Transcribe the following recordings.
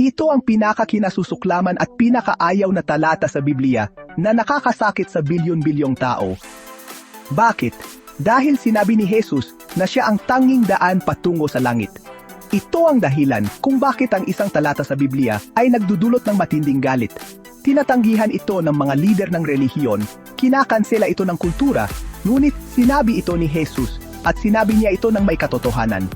Ito ang pinakakinasusuklaman at pinakaayaw na talata sa Biblia na nakakasakit sa bilyon-bilyong tao. Bakit? Dahil sinabi ni Jesus na siya ang tanging daan patungo sa langit. Ito ang dahilan kung bakit ang isang talata sa Biblia ay nagdudulot ng matinding galit. Tinatanggihan ito ng mga lider ng relihiyon, kinakansela ito ng kultura, ngunit sinabi ito ni Jesus at sinabi niya ito ng may katotohanan.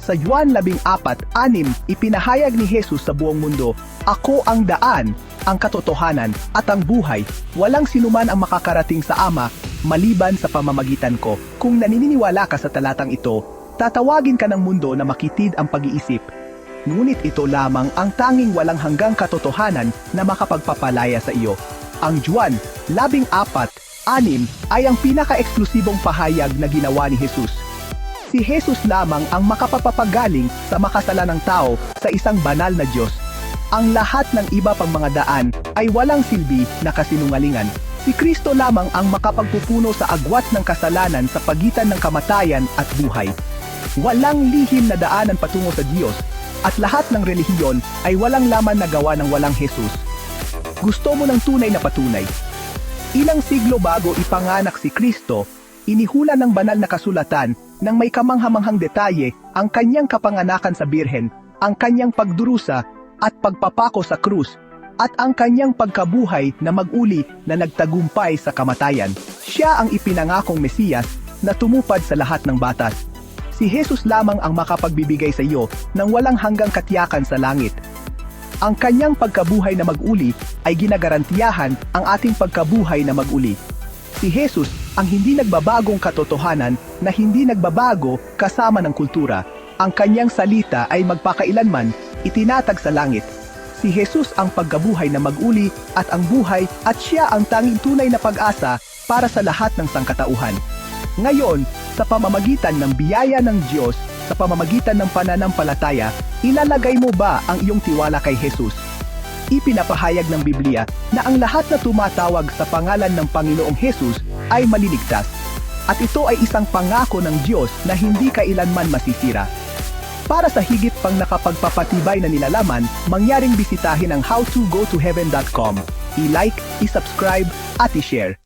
Sa Juan 14:6, ipinahayag ni Jesus sa buong mundo, Ako ang daan, ang katotohanan, at ang buhay. Walang sinuman ang makakarating sa Ama, maliban sa pamamagitan ko. Kung naniniwala ka sa talatang ito, tatawagin ka ng mundo na makitid ang pag-iisip. Ngunit ito lamang ang tanging walang hanggang katotohanan na makapagpapalaya sa iyo. Ang Juan 14:6 ay ang pinaka-eksklusibong pahayag na ginawa ni Jesus. Si Jesus lamang ang makapapapagaling sa makasalanang tao sa isang banal na Diyos. Ang lahat ng iba pang mga daan ay walang silbi na kasinungalingan. Si Kristo lamang ang makapagpupuno sa agwat ng kasalanan sa pagitan ng kamatayan at buhay. Walang lihim na daanan patungo sa Diyos at lahat ng relihiyon ay walang laman na gawa ng walang Jesus. Gusto mo ng tunay na patunay? Ilang siglo bago ipanganak si Kristo, inihula ng banal na kasulatan ng may kamanghamanghang detalye ang kanyang kapanganakan sa birhen, ang kanyang pagdurusa at pagpapako sa krus, at ang kanyang pagkabuhay na maguli na nagtagumpay sa kamatayan. Siya ang ipinangakong Mesiyas na tumupad sa lahat ng batas. Si Jesus lamang ang makapagbibigay sa iyo ng walang hanggang katiyakan sa langit. Ang kanyang pagkabuhay na maguli ay ginagarantiyahan ang ating pagkabuhay na maguli. Si Jesus ang hindi nagbabagong katotohanan na hindi nagbabago kasama ng kultura. Ang kanyang salita ay magpakailanman itinatag sa langit. Si Jesus ang pagkabuhay na maguli at ang buhay at siya ang tanging tunay na pag-asa para sa lahat ng sangkatauhan. Ngayon, sa pamamagitan ng biyaya ng Diyos, sa pamamagitan ng pananampalataya, ilalagay mo ba ang iyong tiwala kay Jesus? Ipinapahayag ng Biblia na ang lahat na tumatawag sa pangalan ng Panginoong Jesus ay maliligtas. At ito ay isang pangako ng Diyos na hindi kailanman masisira. Para sa higit pang nakapagpapatibay na nilalaman, mangyaring bisitahin ang howtogotoheaven.com. I-like, i-subscribe, at i-share.